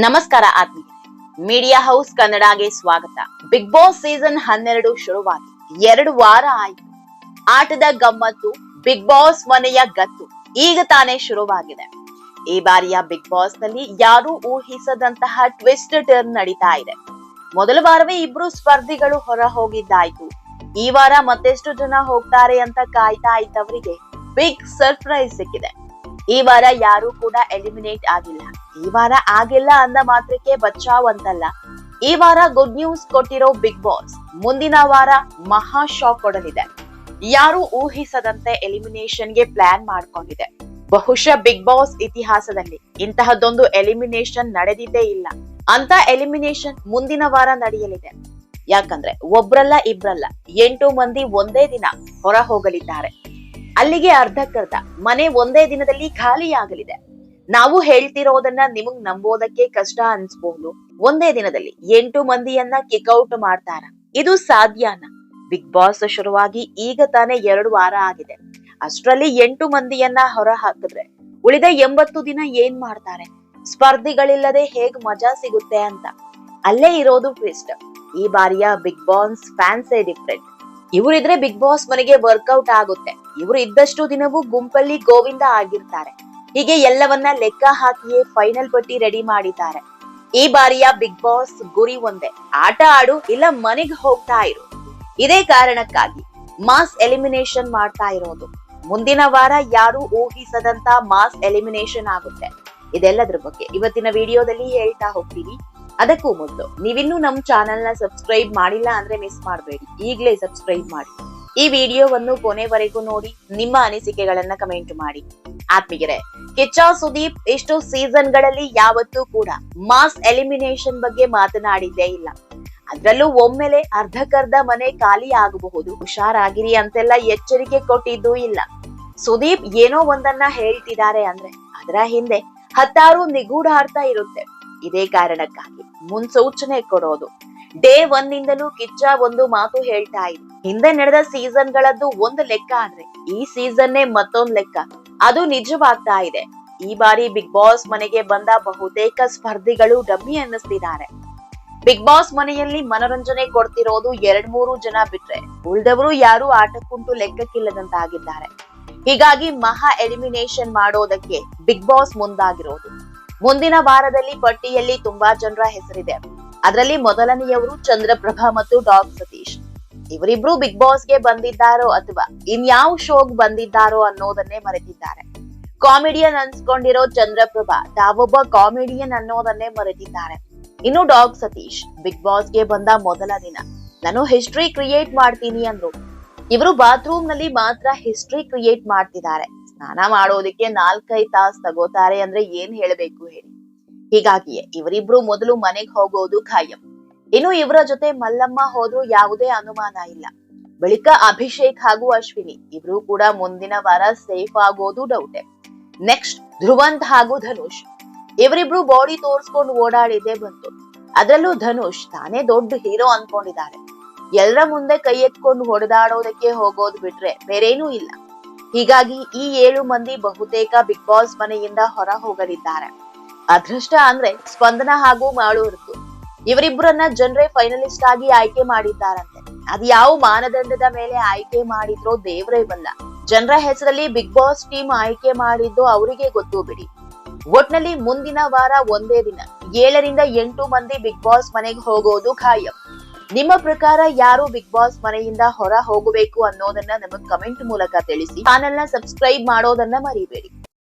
ನಮಸ್ಕಾರ ಆತ್ಮೀಯ. Media house ಕನ್ನಡಗೆ ಸ್ವಾಗತ. ಬಿಗ್ ಬಾಸ್ ಸೀಸನ್ ಹನ್ನೆರಡು ಶುರುವಾಗಿ ಎರಡು ವಾರ ಆಯ್ತು. ಆಟದ ಗಮ್ಮತ್ತು ಬಿಗ್ ಬಾಸ್ ಮನೆಯ ಗತ್ತು ಈಗ ತಾನೇ ಶುರುವಾಗಿದೆ. ಈ ಬಾರಿಯ ಬಿಗ್ ಬಾಸ್ನಲ್ಲಿ ಯಾರೂ ಊಹಿಸದಂತಹ ಟ್ವಿಸ್ಟ್ ಟರ್ನ್ ನಡೀತಾ ಇದೆ. ಮೊದಲ ವಾರವೇ ಇಬ್ರು ಸ್ಪರ್ಧಿಗಳು ಹೊರ ಹೋಗಿದ್ದಾಯ್ತು. ಈ ವಾರ ಮತ್ತೆಷ್ಟು ಜನ ಹೋಗ್ತಾರೆ ಅಂತ ಕಾಯ್ತಾ ಇದ್ದವರಿಗೆ ಬಿಗ್ ಸರ್ಪ್ರೈಸ್ ಸಿಕ್ಕಿದೆ. ಈ ವಾರ ಯಾರು ಕೂಡ ಎಲಿಮಿನೇಟ್ ಆಗಿಲ್ಲ. ಈ ವಾರ ಆಗಿಲ್ಲ ಅಂದ ಮಾತ್ರಕ್ಕೆ ಬಚಾವ್ ಅಂತಲ್ಲ. ಈ ವಾರ ಗುಡ್ ನ್ಯೂಸ್ ಕೊಟ್ಟಿರೋ ಬಿಗ್ ಬಾಸ್ ಮುಂದಿನ ವಾರ ಮಹಾ ಶಾಕ್ ಕೊಡಲಿದೆ. ಯಾರು ಊಹಿಸದಂತೆ ಎಲಿಮಿನೇಷನ್ಗೆ ಪ್ಲಾನ್ ಮಾಡ್ಕೊಂಡಿದೆ. ಬಹುಶಃ ಬಿಗ್ ಬಾಸ್ ಇತಿಹಾಸದಲ್ಲಿ ಇಂತಹದ್ದೊಂದು ಎಲಿಮಿನೇಷನ್ ನಡೆದಿದ್ದೇ ಇಲ್ಲ. ಅಂತ ಎಲಿಮಿನೇಷನ್ ಮುಂದಿನ ವಾರ ನಡೆಯಲಿದೆ. ಯಾಕಂದ್ರೆ ಒಬ್ರಲ್ಲ ಇಬ್ರಲ್ಲ ಎಂಟು ಮಂದಿ ಒಂದೇ ದಿನ ಹೊರ ಹೋಗಲಿದ್ದಾರೆ. ಅಲ್ಲಿಗೆ ಅರ್ಧಕ್ಕರ್ಧ ಮನೆ ಒಂದೇ ದಿನದಲ್ಲಿ ಖಾಲಿಯಾಗಲಿದೆ. ನಾವು ಹೇಳ್ತಿರೋದನ್ನ ನಿಮಗ್ ನಂಬೋದಕ್ಕೆ ಕಷ್ಟ ಅನ್ಸ್ಬಹುದು ಒಂದೇ ದಿನದಲ್ಲಿ ಎಂಟು ಮಂದಿಯನ್ನ ಕಿಕ್ಔಟ್ ಮಾಡ್ತಾರ. ಇದು ಸಾಧ್ಯನಾ? ಬಿಗ್ ಬಾಸ್ ಶುರುವಾಗಿ ಈಗ ತಾನೇ ಎರಡು ವಾರ ಆಗಿದೆ. ಅಷ್ಟರಲ್ಲಿ ಎಂಟು ಮಂದಿಯನ್ನ ಹೊರ ಹಾಕಿದ್ರೆ ಉಳಿದ ಎಂಬತ್ತು ದಿನ ಏನ್ ಮಾಡ್ತಾರೆ? ಸ್ಪರ್ಧಿಗಳಿಲ್ಲದೆ ಹೇಗ್ ಮಜಾ ಸಿಗುತ್ತೆ ಅಂತ. ಅಲ್ಲೇ ಇರೋದು ಟ್ವಿಸ್ಟ್ ಈ ಬಾರಿಯ ಬಿಗ್ ಬಾಸ್ ಫ್ಯಾನ್ಸೇ ಡಿಫ್ರೆಂಟ್ ಇವರಿದ್ರೆ ಬಿಗ್ ಬಾಸ್ ಮನೆಗೆ ವರ್ಕೌಟ್ ಆಗುತ್ತೆ. ಇವರು ಇದ್ದಷ್ಟು ದಿನವೂ ಗುಂಪಲ್ಲಿ ಗೋವಿಂದ ಆಗಿರ್ತಾರೆ. ಹೀಗೆ ಎಲ್ಲವನ್ನ ಲೆಕ್ಕ ಹಾಕಿಯೇ ಫೈನಲ್ ಪಟ್ಟಿ ರೆಡಿ ಮಾಡಿದ್ದಾರೆ. ಈ ಬಾರಿಯ ಬಿಗ್ ಬಾಸ್ ಗುರಿ ಒಂದೇ. ಆಟ ಆಡು, ಇಲ್ಲ ಮನೆಗೆ ಹೋಗ್ತಾ ಇರು. ಇದೇ ಕಾರಣಕ್ಕಾಗಿ ಮಾಸ್ ಎಲಿಮಿನೇಷನ್ ಮಾಡ್ತಾ ಇರೋದು. ಮುಂದಿನ ವಾರ ಯಾರು ಊಹಿಸದಂತ ಮಾಸ್ ಎಲಿಮಿನೇಷನ್ ಆಗುತ್ತೆ. ಇದೆಲ್ಲದ್ರ ಬಗ್ಗೆ ಇವತ್ತಿನ ವಿಡಿಯೋದಲ್ಲಿ ಹೇಳ್ತಾ ಹೋಗ್ತೀವಿ. ಅದಕ್ಕೂ ಮೊದಲು. ನೀವಿನ್ನೂ ನಮ್ಮ ಚಾನೆಲ್ನ ಸಬ್ಸ್ಕ್ರೈಬ್ ಮಾಡಿಲ್ಲ ಅಂದ್ರೆ ಮಿಸ್ ಮಾಡಬೇಡಿ. ಈಗಲೇ ಸಬ್ಸ್ಕ್ರೈಬ್ ಮಾಡಿ. ಈ ವಿಡಿಯೋವನ್ನು ಕೊನೆವರೆಗೂ ನೋಡಿ, ನಿಮ್ಮ ಅನಿಸಿಕೆಗಳನ್ನ ಕಮೆಂಟ್ ಮಾಡಿ. ಆತ್ಮೀಯರೇ, ಕಿಚ್ಚ ಸುದೀಪ್ ಇಷ್ಟು ಸೀಸನ್ಗಳಲ್ಲಿ ಯಾವತ್ತೂ ಕೂಡ ಮಾಸ್ ಎಲಿಮಿನೇಷನ್ ಬಗ್ಗೆ ಮಾತನಾಡಿದ್ದೇ ಇಲ್ಲ. ಅದರಲ್ಲೂ ಒಮ್ಮೆಲೆ ಅರ್ಧಕರ್ಧ ಮನೆ ಖಾಲಿ ಆಗಬಹುದು. ಹುಷಾರಾಗಿರಿ ಅಂತೆಲ್ಲ ಎಚ್ಚರಿಕೆ ಕೊಟ್ಟಿದ್ದೂ ಇಲ್ಲ. ಸುದೀಪ್ ಏನೋ ಒಂದನ್ನ ಹೇಳ್ತಿದ್ದಾರೆ ಅಂದ್ರೆ, ಅದರ ಹಿಂದೆ ಹತ್ತಾರು ನಿಗೂಢಾರ್ಥ ಇರುತ್ತೆ. ಇದೇ ಕಾರಣಕ್ಕಾಗಿ. ಮುನ್ಸೂಚನೆ ಕೊಡೋದು. ಡೇ ಒನ್ ಇಂದಲೂ ಕಿಚ್ಚ ಒಂದು ಮಾತು ಹೇಳ್ತಾ ಇದೆ ಹಿಂದೆ ನಡೆದ ಸೀಸನ್ ಗಳದ್ದು ಒಂದು ಲೆಕ್ಕ ಅಂದ್ರೆ ಈ ಸೀಸನ್ನೇ ಮತ್ತೊಂದ್ ಲೆಕ್ಕ. ಅದು ನಿಜವಾಗ್ತಾ ಇದೆ. ಈ ಬಾರಿ ಬಿಗ್ ಬಾಸ್ ಮನೆಗೆ ಬಂದ ಬಹುತೇಕ ಸ್ಪರ್ಧಿಗಳು ಡಮ್ಮಿ ಅನ್ನಿಸ್ತಿದ್ದಾರೆ. ಬಿಗ್ ಬಾಸ್ ಮನೆಯಲ್ಲಿ ಮನೋರಂಜನೆ ಕೊಡ್ತಿರೋದು ಎರಡ್ ಮೂರು ಜನ ಬಿಟ್ರೆ, ಉಳಿದವರು ಯಾರು ಆಟಕ್ಕುಂಟು ಲೆಕ್ಕಕ್ಕಿಲ್ಲದಂತಾಗಿದ್ದಾರೆ. ಹೀಗಾಗಿ ಮಹಾ ಎಲಿಮಿನೇಷನ್ ಮಾಡೋದಕ್ಕೆ ಬಿಗ್ ಬಾಸ್ ಮುಂದಾಗಿರೋದು. ಮುಂದಿನ ವಾರದಲ್ಲಿ ಪಟ್ಟಿಯಲ್ಲಿ ತುಂಬಾ ಜನರ ಹೆಸರಿದೆ. ಅದರಲ್ಲಿ ಮೊದಲನೆಯವರು ಚಂದ್ರಪ್ರಭಾ ಮತ್ತು ಡಾಗ್ ಸತೀಶ್. ಇವರಿಬ್ರು ಬಿಗ್ ಬಾಸ್ಗೆ ಬಂದಿದ್ದಾರೋ ಅಥವಾ ಇನ್ಯಾವ ಶೋಗ್ ಬಂದಿದ್ದಾರೋ ಅನ್ನೋದನ್ನೇ ಮರೆತಿದ್ದಾರೆ. ಕಾಮಿಡಿಯನ್ ಅನ್ಸ್ಕೊಂಡಿರೋ ಚಂದ್ರಪ್ರಭಾ ತಾವೊಬ್ಬ ಕಾಮಿಡಿಯನ್ ಅನ್ನೋದನ್ನೇ ಮರೆತಿದ್ದಾರೆ. ಇನ್ನು ಡಾಗ್ ಸತೀಶ್ ಬಿಗ್ ಬಾಸ್ಗೆ ಬಂದ ಮೊದಲ ದಿನ. ನಾನು ಹಿಸ್ಟ್ರಿ ಕ್ರಿಯೇಟ್ ಮಾಡ್ತೀನಿ ಅಂದ್ರು. ಇವರು ಬಾತ್ರೂಮ್ನಲ್ಲಿ ಮಾತ್ರ ಹಿಸ್ಟ್ರಿ ಕ್ರಿಯೇಟ್ ಮಾಡ್ತಿದ್ದಾರೆ. ಸ್ನಾನ ಮಾಡೋದಕ್ಕೆ ನಾಲ್ಕೈದು ತಾಸ್ ತಗೋತಾರೆ ಅಂದ್ರೆ ಏನ್ ಹೇಳ್ಬೇಕು ಹೇಳಿ? ಹೀಗಾಗಿಯೇ ಇವರಿಬ್ರು ಮೊದಲು ಮನೆಗ್ ಹೋಗೋದು ಖಾಯಂ. ಇನ್ನು ಇವರ ಜೊತೆ ಮಲ್ಲಮ್ಮ ಹೋದ್ರು ಯಾವುದೇ ಅನುಮಾನ ಇಲ್ಲ. ಬಳಿಕ ಅಭಿಷೇಕ್ ಹಾಗೂ ಅಶ್ವಿನಿ ಇಬ್ರು ಕೂಡ ಮುಂದಿನ ವಾರ ಸೇಫ್ ಆಗೋದು ಡೌಟೆ ನೆಕ್ಸ್ಟ್ ಧ್ರುವಂತ್ ಹಾಗೂ ಧನುಷ್. ಇವರಿಬ್ರು ಬಾಡಿ ತೋರ್ಸ್ಕೊಂಡು ಓಡಾಡಿದ್ದೇ ಬಂತು. ಅದರಲ್ಲೂ ಧನುಷ್ ತಾನೇ ದೊಡ್ಡ ಹೀರೋ ಅನ್ಕೊಂಡಿದ್ದಾರೆ. ಎಲ್ಲರ ಮುಂದೆ ಕೈ ಎತ್ಕೊಂಡು ಹೊಡೆದಾಡೋದಕ್ಕೆ ಹೋಗೋದು ಬಿಟ್ರೆ ಬೇರೇನೂ ಇಲ್ಲ. ಹೀಗಾಗಿ ಈ ಏಳು ಮಂದಿ ಬಹುತೇಕ ಬಿಗ್ ಬಾಸ್ ಮನೆಯಿಂದ ಹೊರ ಹೋಗಲಿದ್ದಾರೆ. ಅದೃಷ್ಟ ಅಂದ್ರೆ ಸ್ಪಂದನ ಹಾಗೂ ಮಾಳೂರ್ತು. ಇವರಿಬ್ಬರನ್ನ ಜನರೇ ಫೈನಲಿಸ್ಟ್ ಆಗಿ ಆಯ್ಕೆ ಮಾಡಿದ್ದಾರಂತೆ. ಅದು ಯಾವ ಮಾನದಂಡದ ಮೇಲೆ ಆಯ್ಕೆ ಮಾಡಿದ್ರೋ ದೇವರೇ ಬಲ್ಲ. ಜನರ ಹೆಸರಲ್ಲಿ ಬಿಗ್ ಬಾಸ್ ಟೀಮ್ ಆಯ್ಕೆ ಮಾಡಿದ್ದು ಅವರಿಗೆ ಗೊತ್ತು ಬಿಡಿ. ಒಟ್ನಲ್ಲಿ ಮುಂದಿನ ವಾರ ಒಂದೇ ದಿನ. ಏಳರಿಂದ ಎಂಟು ಮಂದಿ ಬಿಗ್ ಬಾಸ್ ಮನೆಗೆ ಹೋಗೋದು ಖಾಯಂ. ನಿಮ್ಮ ಪ್ರಕಾರ ಯಾರು ಬಿಗ್ ಬಾಸ್ ಮನೆಯಿಂದ ಹೊರ ಹೋಗಬೇಕು ಅನ್ನೋದನ್ನ ನಮಗ್ ಕಮೆಂಟ್ ಮೂಲಕ ತಿಳಿಸಿ. ಚಾನೆಲ್ನ ಸಬ್ಸ್ಕ್ರೈಬ್ ಮಾಡೋದನ್ನ ಮರಿಬೇಡಿ.